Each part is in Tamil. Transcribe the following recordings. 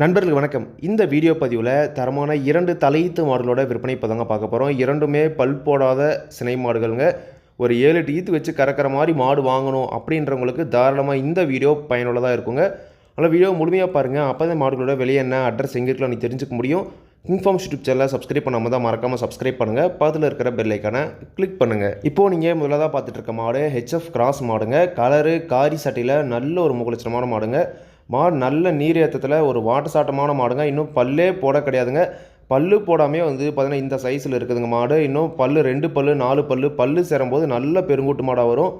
நண்பர்களுக்கு வணக்கம். இந்த வீடியோ பதிவில் தரமான இரண்டு தலையீத்து மாடுகளோட விற்பனை இப்போ தாங்க பார்க்க போகிறோம் இரண்டுமே பல் போடாத சினை மாடுகளுங்க. ஒரு ஏழு எட்டு ஈத்து வச்சு கறக்கிற மாதிரி மாடு வாங்கணும் அப்படின்றவங்களுக்கு தாராளமாக இந்த வீடியோ பயனுள்ளதாக இருக்குங்க. அதனால் வீடியோ முழுமையாக பாருங்கள் அப்போ தான் மாடுகளோட வெளியே என்ன அட்ரஸ் எங்கே இருக்கலாம் நீ தெரிஞ்சுக்க முடியும். இன்ஃபார்ம்ஸ் யூடியூப் சேனலை சப்ஸ்கிரைப் பண்ணாமல் தான் மறக்காமல் சப்ஸ்கிரைப் பண்ணுங்கள் பக்கத்தில் இருக்கிற பெல்லைக்கான கிளிக் பண்ணுங்கள் இப்போது நீங்கள் முதலாக பார்த்துட்டு இருக்க மாடு ஹெச்எஃப் கிராஸ் மாடுங்க. கலரு காரி சட்டையில் நல்ல ஒரு முகலட்சணமான மாடுங்க. மாடு நல்ல நீர் ஏற்றத்தில் ஒரு வாட்டு சாட்டமான மாடுங்க. இன்னும் பல்லே போட கிடையாதுங்க. பல்லு போடாமே வந்து பார்த்திங்கன்னா இந்த சைஸில் இருக்குதுங்க மாடு. இன்னும் பல்லு ரெண்டு பல்லு நாலு பல்லு பல்லு சேரும்போது நல்ல பெருங்கூட்டு மாடாக வரும்.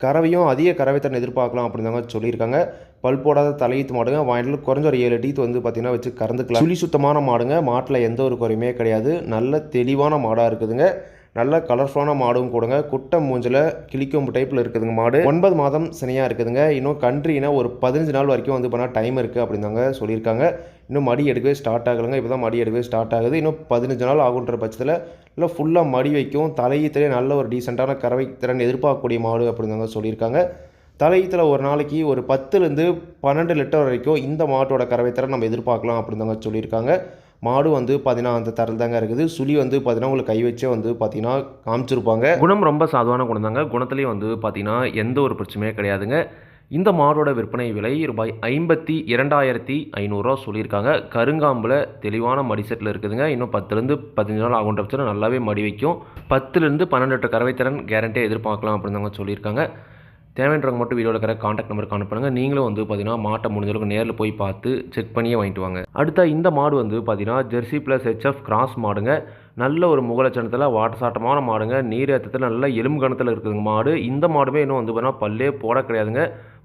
கறவையும் அதிக கறவைத்தன் எதிர்பார்க்கலாம் அப்படிதாங்க சொல்லியிருக்காங்க. பல் போடாத தலையீத்து மாடுங்க. வாங்கிட்டு குறைஞ்ச ஒரு ஏழு டீத் வந்து பார்த்தீங்கன்னா வச்சு கறந்துக்கலாம். சுழி சுத்தமான மாடுங்க. மாட்டில் எந்த ஒரு குறையுமே கிடையாது. நல்ல தெளிவான மாடாக இருக்குதுங்க. நல்ல கலர்ஃபுல்லான மாடும் கூடங்க. குட்டை மூஞ்சில் கிளிக்கும் டைப்பில் இருக்குதுங்க மாடு. ஒன்பது மாதம் சினையாக இருக்குதுங்க. இன்னும் கன்றினா ஒரு பதினஞ்சு நாள் வரைக்கும் வந்து பண்ணால் டைம் இருக்குது அப்படிந்தாங்க சொல்லியிருக்காங்க. இன்னும் மடி எடுக்கவே ஸ்டார்ட் ஆகலைங்க. இப்போ தான் மடி எடுக்கவே ஸ்டார்ட் ஆகுது. இன்னும் பதினஞ்சு நாள் ஆகுன்ற பட்சத்தில் இல்லை ஃபுல்லாக மடி வைக்கும். தலையீத்திலே நல்ல ஒரு டீசெண்டான கறவை திறன் எதிர்பார்க்கக்கூடிய மாடு அப்படிந்தாங்க சொல்லியிருக்காங்க. தலையீத்தில் ஒரு நாளைக்கு ஒரு பத்துலேருந்து பன்னெண்டு லிட்டர் வரைக்கும் இந்த மாட்டோட கறவை திறன் நம்ம எதிர்பார்க்கலாம் அப்படிந்தாங்க சொல்லியிருக்காங்க. மாடு வந்து பார்த்தீங்கன்னா அந்த தரல் தாங்க இருக்குது. சுழி வந்து பார்த்தீங்கன்னா உங்களுக்கு கை வச்சே வந்து பார்த்தீங்கன்னா காமிச்சிருப்பாங்க. குணம் ரொம்ப சாதுவான குணம் தாங்க. குணத்துலேயும் வந்து பார்த்தீங்கன்னா எந்த ஒரு பிரச்சனையும் கிடையாதுங்க. இந்த மாடோட விற்பனை விலை ரூபாய் ஐம்பத்தி இரண்டாயிரத்தி ஐநூறுரூவா சொல்லியிருக்காங்க. கருங்காம்பில் தெளிவான மடி செட்டில் இருக்குதுங்க. இன்னும் பத்துலேருந்து பதினஞ்சு நாள் ஆகுன்ற பட்சத்தில் நல்லாவே மடி வைக்கும். பத்துலேருந்து பன்னெண்டு லிட்டர் திறன் கேரண்டியாக எதிர்பார்க்கலாம் அப்படின்னு தாங்க சொல்லியிருக்காங்க. தேவைன்றவங்க மட்டும் வீடியோவில் இருக்கிற காண்டாக்ட் நம்பர் கான்டாக்ட் பண்ணுங்கள் நீங்களும் வந்து பார்த்தீங்கன்னா மாட்டை முடிஞ்ச அளவுக்கு நேரில் போய் பார்த்து செக் பண்ணியே வாங்கிட்டு வாங்க. அடுத்த இந்த மாடு வந்து பார்த்தீங்கன்னா ஜெர்சி ப்ளஸ் ஹெச்எஃப் கிராஸ் மாடுங்க. நல்ல ஒரு முகலட்சணத்தில் வாட்டசாட்டமான மாடுங்க. நீர் ஏற்றத்தில் நல்ல எலும்பு கணத்தில் இருக்குதுங்க மாடு. இந்த மாடுமே இன்னும் வந்து பார்த்தீங்கன்னா பல்லே போட கிடையாதுங்க.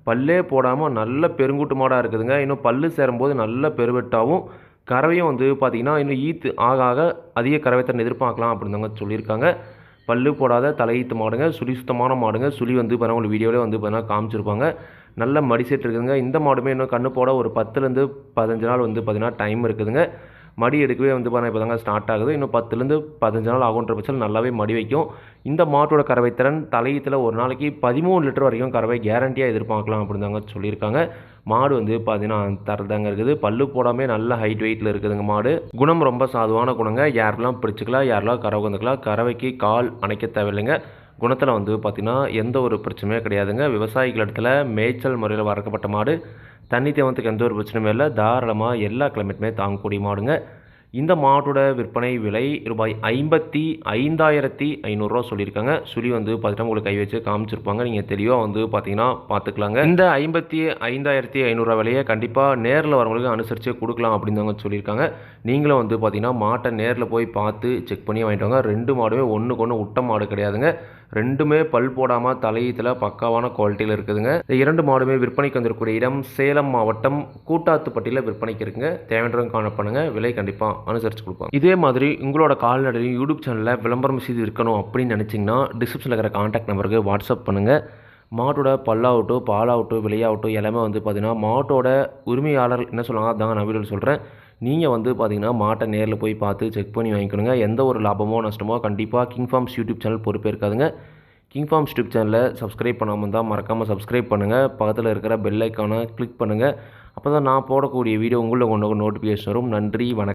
பல்லே போடாமல் நல்ல பெருங்குட்டு மாடாக இருக்குதுங்க. இன்னும் பல்லு சேரும்போது நல்ல பெருவெட்டாகவும் கறவையும் வந்து பார்த்திங்கன்னா இன்னும் ஈத்து ஆக ஆக அதிக கறவைத்தன் எதிர்பார்க்கலாம் அப்படின்னு சொல்லியிருக்காங்க. பல்லு போடாத தலையீத்து மாடுங்க சுழி சுத்தமான மாடுங்க. சுழி வந்து பார்த்தீங்கன்னா உங்களுக்கு வீடியோவில் வந்து பார்த்தீங்கன்னா காமிச்சிருப்பாங்க. நல்ல மடிசெட் இருக்குதுங்க. இந்த மாடுமே இன்னும் கண்ணு போட ஒரு பத்துலேருந்து பதினஞ்சு நாள் வந்து பார்த்தீங்கன்னா டைம் இருக்குதுங்க. மடி எடுக்கவே வந்து பார்த்தீங்கன்னா இப்போ தாங்க ஸ்டார்ட் ஆகுது. இன்னும் பத்துலேருந்து பதினஞ்சு நாள் ஆகுன்ற பட்சத்தில் நல்லாவே மடி வைக்கும். இந்த மாட்டோட கறவை திறன் தலையீத்தில் ஒரு நாளைக்கு பதிமூணு லிட்டர் வரைக்கும் கறவை கேரண்டியாக எதிர்பார்க்கலாம் அப்படின்னு தாங்க சொல்லியிருக்காங்க. மாடு வந்து பார்த்தீங்கன்னா தரதாங்க இருக்குது. பல்லு போடாமல் நல்ல ஹைட் வெயிட்டில் இருக்குதுங்க மாடு. குணம் ரொம்ப சாதுவான குணங்க. யாரெல்லாம் பிடிச்சிக்கலாம் யாரெல்லாம் கறவை வந்துக்கலாம் கறவைக்கு கால் அணைக்க தேவையில்லைங்க. குணத்தில் வந்து பார்த்திங்கன்னா எந்த ஒரு பிரச்சனையும் கிடையாதுங்க. விவசாயிகள் இடத்துல மேய்ச்சல் முறையில் வறக்கப்பட்ட மாடு. தண்ணி தேவத்துக்கு எந்த ஒரு பிரச்சனையும் இல்லை. தாராளமாக எல்லா கிளைமேட்டுமே தாங்கக்கூடிய மாடுங்க. இந்த மாட்டோட விற்பனை விலை ரூபாய் ஐம்பத்தி ஐந்தாயிரத்தி ஐநூறுரூவா சொல்லியிருக்காங்க. சுழி வந்து பார்த்துட்டா உங்களுக்கு கை வச்சு காமிச்சிருப்பாங்க. நீங்கள் தெளிவாக வந்து பார்த்தீங்கன்னா பார்த்துக்கலாங்க. இந்த ஐம்பத்தி ஐந்தாயிரத்தி ஐநூறுரூவா விலையை கண்டிப்பாக நேரில் வரவங்களுக்கு அனுசரித்து கொடுக்கலாம் அப்படின்னு தாங்க சொல்லியிருக்காங்க. நீங்களும் வந்து பார்த்தீங்கன்னா மாட்டை நேரில் போய் பார்த்து செக் பண்ணி வாங்கிட்டு வாங்க. ரெண்டு மாடுமே ஒன்றுக்கு ஒன்று விட்ட மாடு கிடையாதுங்க. ரெண்டுமே பல் போடாமல் தலையீத்தில் பக்காவான குவாலிட்டியில் இருக்குதுங்க. இந்த இரண்டு மாடுமே விற்பனைக்கு வந்திருக்கக்கூடிய இடம் சேலம் மாவட்டம் கூட்டாத்துப்பட்டியில் விற்பனைக்கு இருக்குங்க. தேவைன்றவங்க காண பண்ணுங்க. விலை கண்டிப்பாக அனுசரித்து கொடுப்பாங்க இதே மாதிரி உங்களோட கால்நடையும் யூடியூப் சேனலில் விளம்பரம் செய்து இருக்கணும் அப்படின்னு நினச்சிங்கன்னா டிஸ்கிரிப்ஷனில் இருக்கிற கான்டாக்ட் நம்பருக்கு வாட்ஸ்அப் பண்ணுங்கள் மாட்டோட பல்லாகட்டும் பாலாகட்டும் விலையாகட்டும் எல்லாமே வந்து பார்த்திங்கன்னா மாட்டோட உரிமையாளர் என்ன சொல்லுவாங்க அதாங்க நான் வீடியோவில் சொல்கிறேன் நீங்கள் வந்து பார்த்தீங்கன்னா மாட்டை நேரில் போய் பார்த்து செக் பண்ணி வாங்கிக்கணுங்க. எந்த ஒரு லாபமோ நஷ்டமோ கண்டிப்பாக கிங் ஃபார்ம்ஸ் யூடியூப் சேனல் பொறுப்பேற்காதுங்க கிங் ஃபார்ம்ஸ் யூடியூப் சேனலை சப்ஸ்கிரைப் பண்ணாமல் தான் மறக்காமல் சப்ஸ்கிரைப் பண்ணுங்கள் பக்கத்தில் இருக்கிற பெல் ஐக்கானை கிளிக் பண்ணுங்கள் அப்போ தான் நான் போடக்கூடிய வீடியோ உங்களை கொண்டு நோட்டிஃபிகேஷன் வரும். நன்றி வணக்கம்.